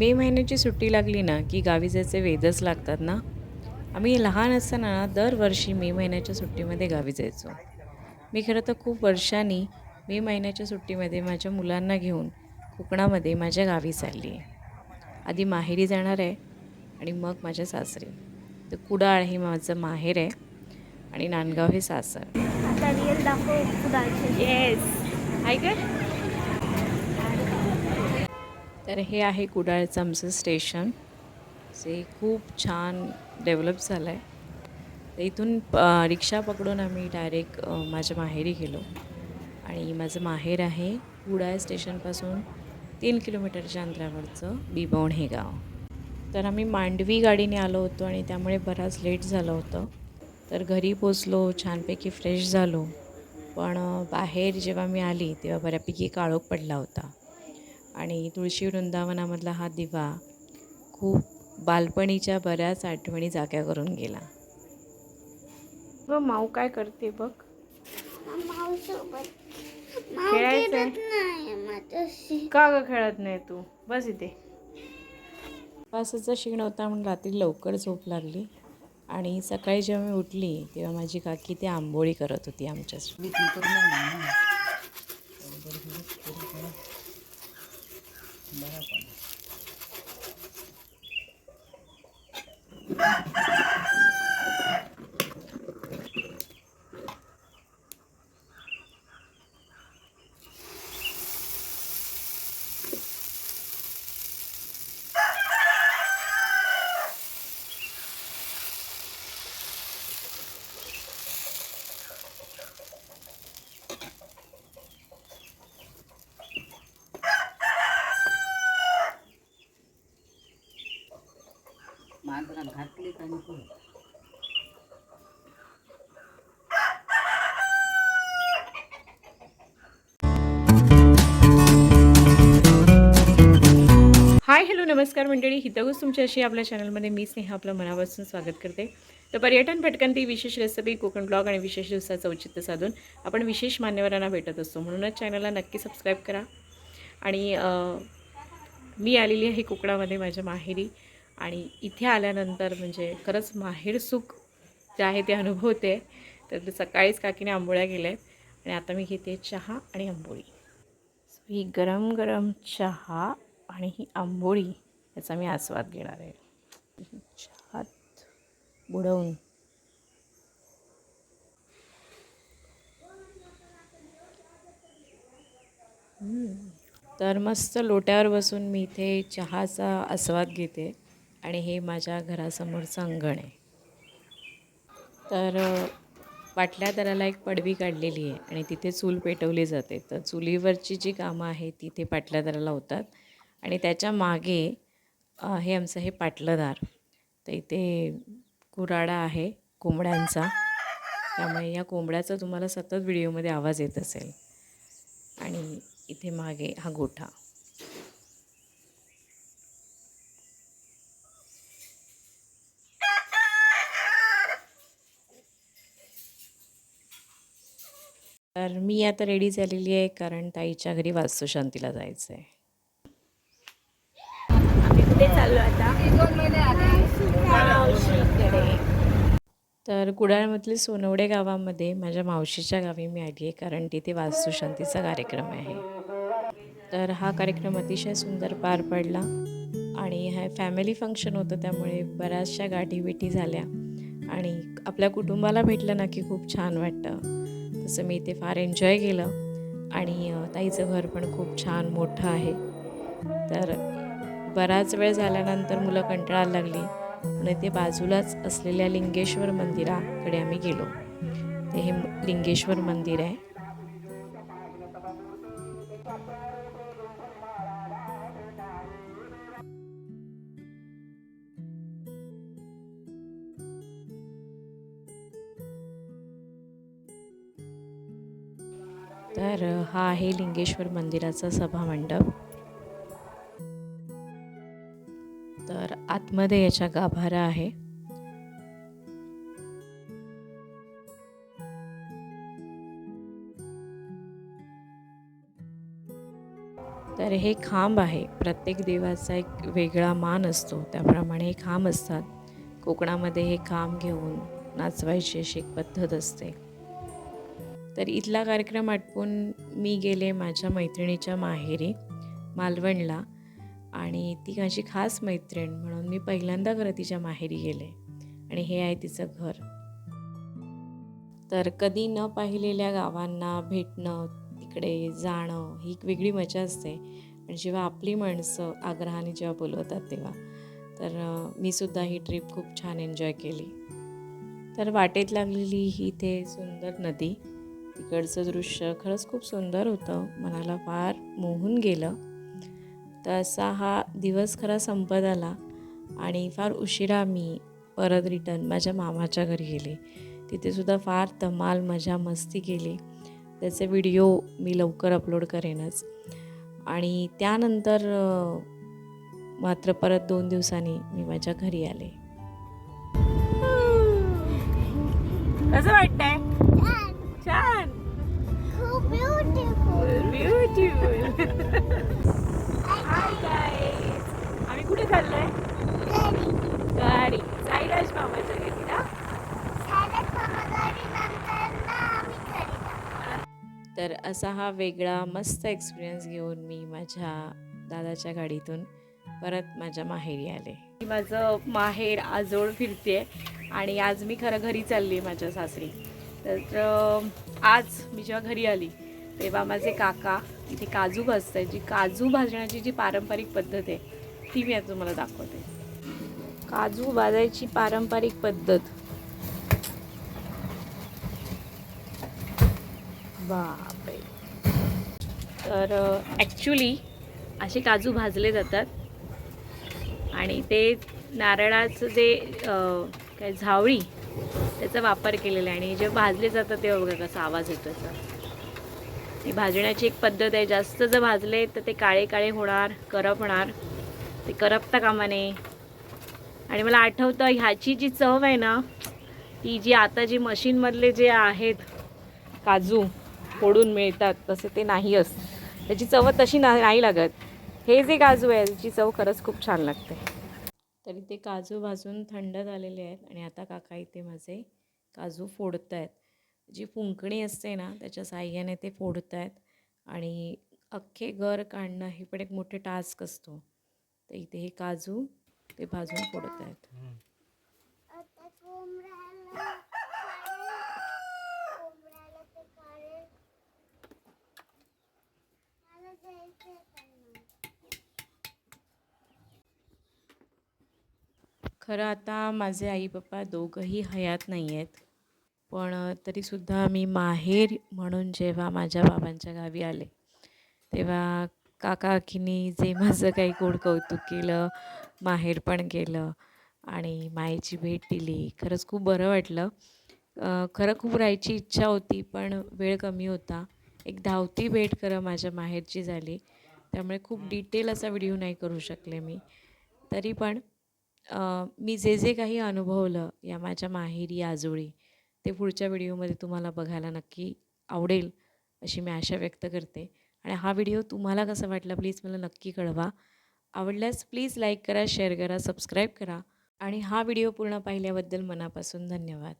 मे महिन्याची सुट्टी लागली ना की गावी जायचे वेदच लागतात ना? आम्ही लहान असताना ना दरवर्षी मे महिन्याच्या सुट्टीमध्ये गावी जायचो. मी खरं तर खूप वर्षांनी मे महिन्याच्या सुट्टीमध्ये माझ्या मुलांना घेऊन कोकणामध्ये माझ्या गावी चालली. आहे आधी माहेरी जाणार आहे आणि मग माझ्या सासरी. तर कुडाळ हे माझं माहेर आहे आणि नांदगाव हे सासर. येस आहे का तर हे आहे कुडाळचं आमचं स्टेशन. जे खूप छान डेव्हलप झालं आहे तर इथून रिक्षा पकडून आम्ही डायरेक्ट माझ्या माहेरी गेलो. आणि माझं माहेर आहे कुडाळ स्टेशनपासून तीन किलोमीटरच्या अंतरावरचं बिबवण हे गाव. तर आम्ही मांडवी गाडीने आलो होतो आणि त्यामुळे बराच लेट झालं होतं. तर घरी पोचलो छानपैकी फ्रेश झालो. पण बाहेर जेव्हा मी आली तेव्हा बऱ्यापैकी काळोख पडला होता. आणि तुळशी वृंदावनामधला हा दिवा खूप बालपणीच्या बऱ्याच आठवणी जाग्या करून गेला. व माऊ काय करते बघ? माझ्याशी. का ग खेळत नाही तू? बस इथे. पासाचा क्षीण होता म्हणून रात्री लवकर झोप लागली आणि सकाळी जेव्हा मी उठली तेव्हा माझी काकी ती आंबोळी करत होती आमच्यासाठी Ha ha ha! मांजरा घातली का नको? हाय हॅलो नमस्कार मंडळी. हितगुज तुमच्याशी आपल्या चॅनलमध्ये मी स्नेहा आपलं मनापासून स्वागत करते. तर पर्यटन भटकंती विशेष रेसिपी कोकण ब्लॉग आणि विशेष दिवसाचं औचित्य साधून आपण विशेष मान्यवरांना भेटत असतो. म्हणूनच चॅनलला नक्की सबस्क्राईब करा. आणि मी आलेली आहे कोकणामध्ये माझ्या माहेरी. आणि इथे आल्यानंतर म्हणजे खरंच माहेर सुख जे आहे ते अनुभवते. तर सकाळीच काकीने आंबोळ्या गेल्या आहेत आणि आता मी घेते चहा आणि आंबोळी. सो ही गरम गरम चहा आणि ही आंबोळी याचा मी आस्वाद घेणार आहे. चहात बुडवून. तर मस्त लोट्यावर बसून मी इथे चहाचा आस्वाद घेते. आणि हे माझ्या घरासमोरचं अंगण आहे. तर पाटल्या दराला एक पडवी काढलेली आहे आणि तिथे चूल पेटवली जाते. तर चुलीवरची जी कामं आहेत तिथे पाटल्या दराला होतात. आणि त्याच्यामागे हे आमचं हे पाटलंदार. तर इथे कुराडा आहे कोंबड्यांचा. त्यामुळे या कोंबड्याचा तुम्हाला सतत व्हिडिओमध्ये आवाज येत असेल. आणि इथे मागे हा गोठा. तर मी आता रेडी झालेली आहे कारण ताईच्या घरी वास्तुशांतीला जायचं आहे आम्ही कुठे चाललो आता? तर कुडाळमधले सोनवडे गावामध्ये माझ्या मावशीच्या गावी मी आली आहे कारण तिथे वास्तुशांतीचा कार्यक्रम आहे. तर हा कार्यक्रम अतिशय सुंदर पार पडला आणि हा फॅमिली फंक्शन होतं त्यामुळे बऱ्याचशा गाठीभेटी झाल्या आणि आपल्या कुटुंबाला भेटलं ना की खूप छान वाटतं. तसं मी इथे फार एन्जॉय केलं. आणि ताईचं घर पण खूप छान मोठं आहे. तर बराच वेळ झाल्यानंतर मुलं कंटाळायला लागली. म्हणून ते बाजूलाच असलेल्या लिंगेश्वर मंदिराकडे आम्ही गेलो. ते हे लिंगेश्वर मंदिर आहे. तर हा आहे लिंगेश्वर मंदिराचा सभामंडप. तर आतमध्ये याच्या गाभारा आहे. तर तर हे खांब आहे. प्रत्येक देवाचा एक वेगळा मान असतो. त्याप्रमाणे हे खांब असतात. कोकणामध्ये हे खांब घेऊन नाचवायची अशी एक पद्धत असते. तर इथला कार्यक्रम आटपून मी गेले माझ्या मैत्रिणीच्या माहेरी मालवणला. आणि ती माझी खास मैत्रीण म्हणून मी पहिल्यांदा खरं तिच्या माहेरी गेले. आणि हे आहे तिचं घर. तर कधी न पाहिलेल्या गावांना भेटणं तिकडे जाणं ही एक वेगळी मजा असते. आणि जेव्हा आपली माणसं आग्रहाने जेव्हा बोलवतात तेव्हा. तर मी सुद्धा ही ट्रिप खूप छान एन्जॉय केली. तर वाटेत लागलेली ही इथे सुंदर नदी. तिकडचं दृश्य खरंच खूप सुंदर होतं. मनाला फार मोहून गेलं. तर असा हा दिवस खरा संपत आला आणि फार उशिरा मी परत रिटर्न माझ्या मामाच्या घरी गेले. तिथेसुद्धा फार धमाल मजा मस्ती केली. त्याचे व्हिडिओ मी लवकर अपलोड करेनच. आणि त्यानंतर मात्र परत दोन दिवसांनी मी माझ्या घरी आले. कसं वाटतंय? आम्ही कुठे चाललोय? गाडी. साईराज मामाच्या घरी ना तर असा हा वेगळा मस्त एक्सपिरियन्स घेऊन मी माझ्या दादाच्या गाडीतून परत माझ्या माहेरी आले. माझं माहेर आजोळ फिरते आणि आज मी खरं घरी चालली आहे माझ्या सासरी. तर आज मी जेव्हा घरी आली तेव्हा माझे काका इथे काजू भाजत आहेत जी काजू भाजण्याची जी पारंपरिक पद्धत आहे ती मी आता तुम्हाला दाखवते. काजू भाजायची पारंपरिक पद्धत. बापरे. तर ॲक्च्युली असे काजू भाजले जातात. आणि ते नारळाचं जे काय झावळी त्याचा वापर केलेला आहे. आणि जे भाजले जातात तेव्हा बघा कसा आवाज येतो याचा ही भाजण्याची एक पद्धत आहे. जास्त जर भाजले तर ते काळे काळे होणार करप होणार. ते करपता कामा नये. आणि मला आठवतं ह्याची जी चव आहे ना ती जी आता जी मशीनमधले जे आहेत काजू फोडून मिळतात तसे ते नाही अस त्याची चव तशी ना नाही लागत. हे जे काजू आहे त्याची चव खरंच खूप छान लागते. तरी ते काजू भाजून थंड झालेले आहेत. आणि आता काका इथे माझे काजू फोडत आहेत जी फुंकणी असते ना त्याच्या साह्याने ते फोडत आहेत आणि अख्खे घर काढणं हे पण एक मोठे टास्क असतो. तर इथे हे काजू ते भाजून फोडत आहेत. खरं आता माझे आई पप्पा दोघंही हयात नाही आहेत पण तरीसुद्धा मी माहेर म्हणून जेव्हा माझ्या बाबांच्या गावी आले तेव्हा काका काकीनी जे माझं काही गोड कौतुक केलं माहेर पण केलं आणि मायेची भेट दिली खरंच खूप बरं वाटलं. खरं खूप राहायची इच्छा होती पण वेळ कमी होता. एक धावती भेट खरं माझ्या माहेरची झाली. त्यामुळे खूप डिटेल असा व्हिडिओ नाही करू शकले मी. तरी पण मी जे जे काही अनुभवलं या माझ्या माहेरी आजोळी ते पुढच्या व्हिडिओमध्ये तुम्हाला बघायला नक्की आवडेल अशी मी आशा व्यक्त करते. आणि हा व्हिडिओ तुम्हाला कसा वाटला प्लीज मला नक्की कळवा. आवडल्यास प्लीज लाईक करा शेअर करा सबस्क्राईब करा. आणि हा व्हिडिओ पूर्ण पाहिल्याबद्दल मनापासून धन्यवाद.